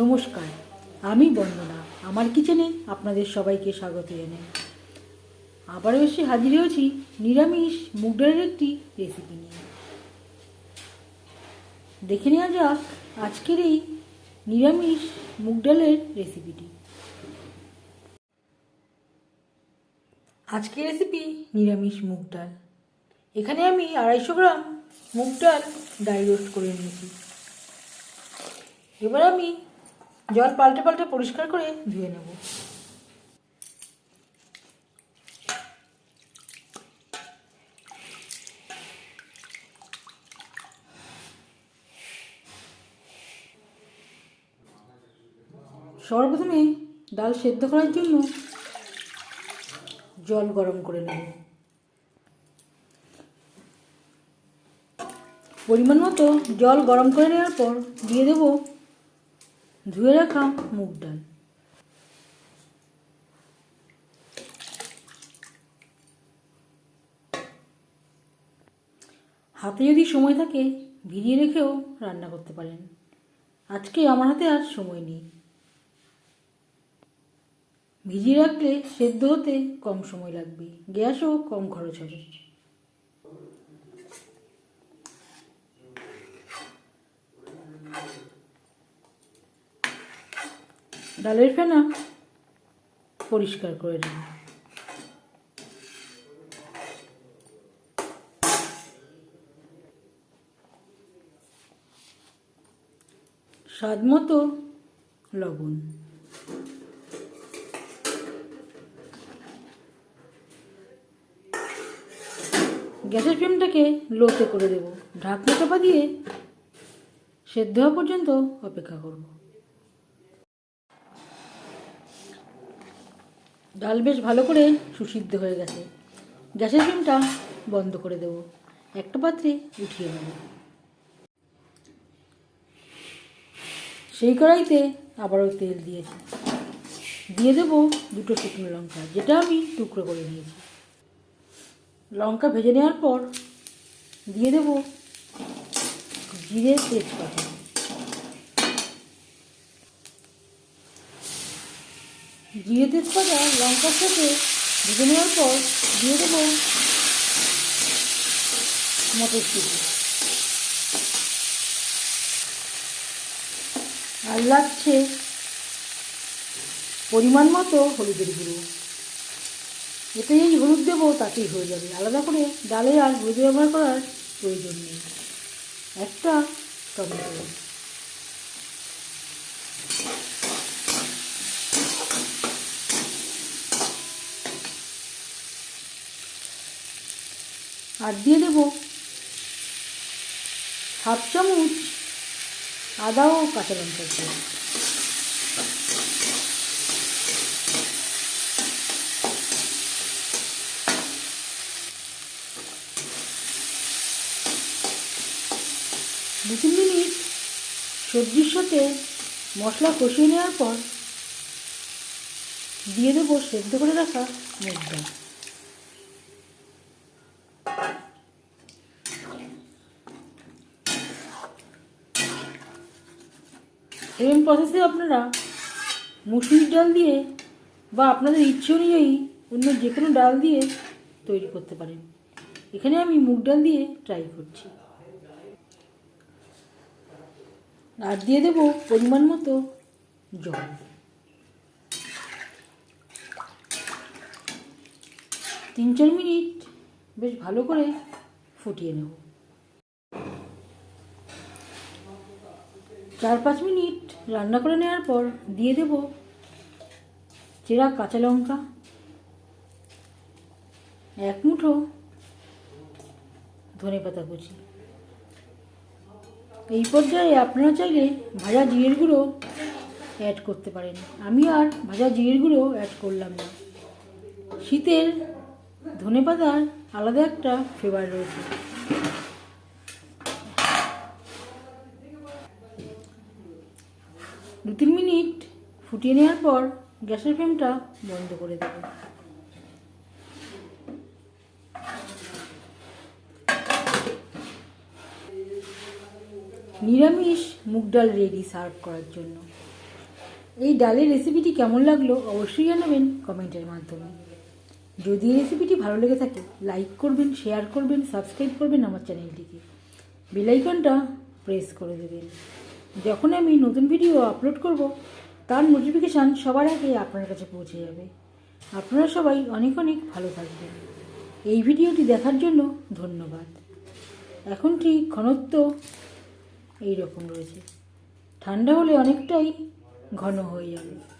নমস্কার, আমি বন্দনা, আমার কিচেনে আপনাদের সবাইকে স্বাগত জানাই। আবারও এসে হাজির হয়েছি নিরামিষ মুগ ডালের একটি রেসিপি নিয়ে। দেখে নেওয়া যাক আজকের এই নিরামিষ মুগ ডালের রেসিপিটি আজকের রেসিপি নিরামিষ মুগ ডাল এখানে আমি আড়াইশো গ্রাম মুগ ডাল ডাই রোস্ট করে নিয়েছি। এবার আমি জল পাল্টে পাল্টে পরিষ্কার করে ধুয়ে নেব। সর্বপ্রথমে ডাল সেদ্ধ করার জন্য জল গরম করে নেব। পরিমাণ মতো জল গরম করে নেওয়ার পর দিয়ে দেব ধুয়ে রাখা মুগ ডাল। হাতে যদি সময় থাকে, ভিজিয়ে রেখেও রান্না করতে পারেন। আজকে আমার হাতে আর সময় নেই। ভিজিয়ে রাখলে সেদ্ধ হতে কম সময় লাগবে, গ্যাসও কম খরচ হবে। ডালের ফেনা পরিষ্কার করে নিন স্বাদ মতো লবণ। গ্যাসের ফ্লেমটাকে লোতে করে দেব। ঢাকনা চাপা দিয়ে সেদ্ধ হওয়া পর্যন্ত অপেক্ষা করব। ডাল বেশ ভালো করে সুসিদ্ধ হয়ে গেছে। গ্যাসের ফ্লেমটা বন্ধ করে দেব। একটা পাত্রে উঠিয়ে নেব। সেই কড়াইতে আবারও তেল দিয়েছি। দিয়ে দেব দুটো শুকনো লঙ্কা, যেটা আমি টুকরো করে নিয়েছি। লঙ্কা ভেজে নেওয়ার পর দিয়ে দেব জিরে তেজপাতা। জিরে তেজপাতা লঙ্কার সাথে ভেজে নেওয়ার পর দিয়ে দেব মটরশুঁটি। আর লাগছে পরিমাণ মতো হলুদের গুঁড়ো। এতে এই হলুদ দেবো, তাতেই হয়ে যাবে। আলাদা করে ডালে আর হলুদ ব্যবহার করার প্রয়োজন নেই। একটা টমেটো। আর দিয়ে দেবো হাফ চামচ আদা ও কাঁচা লঙ্কার তেল দু তিন মিনিট সবজির সাথে মশলা কষিয়ে নেওয়ার পর দিয়ে দেবো সেদ্ধ করে রাখা মুগ ডাল এরকম প্রসেসে আপনারা মুসুরির ডাল দিয়ে বা আপনাদের ইচ্ছে অনুযায়ী অন্য যে কোনো ডাল দিয়ে তৈরি করতে পারেন। এখানে আমি মুগ ডাল দিয়ে ট্রাই করছি। আর দিয়ে দেবো পরিমাণ মতো জল। তিন চার মিনিট বেশ ভালো করে ফুটিয়ে নেব। চার পাঁচ মিনিট রান্না করে নেওয়ার পর দিয়ে দেব চেরা কাঁচা লঙ্কা, এক মুঠো ধনে পাতা কুচি। এই পর্যায়ে আপনারা চাইলে ভাজা জিরের গুঁড়ো অ্যাড করতে পারেন। আমি আর ভাজা জিরের গুঁড়ো অ্যাড করলাম না। শীতের ধনে পাতার আলাদা একটা ফ্লেভার রয়েছে। দু তিন মিনিট ফুটিয়ে নেওয়ার পর গ্যাসের ফ্লেমটা বন্ধ করে দেব। নিরামিষ মুগ ডাল রেডি সার্ভ করার জন্য। এই ডালের রেসিপিটি কেমন লাগল অবশ্যই জানাবেন কমেন্টের মাধ্যমে। যদি এই রেসিপিটি ভালো লেগে থাকে লাইক করবেন শেয়ার করবেন সাবস্ক্রাইব করবেন আমার চ্যানেলটিকে বেলাইকনটা প্রেস করে দেবেন। যখন আমি নতুন ভিডিও আপলোড করব, তার নোটিফিকেশান সবার আগে আপনার কাছে পৌঁছে যাবে। আপনারা সবাই অনেক অনেক ভালো থাকবেন। এই ভিডিওটি দেখার জন্য ধন্যবাদ। এখন ঠিক ঘনত্ব এই রকম রয়েছে। ঠান্ডা হলে অনেকটাই ঘন হয়ে যাবে।